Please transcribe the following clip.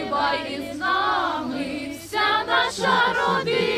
співай з нами, вся наша родина.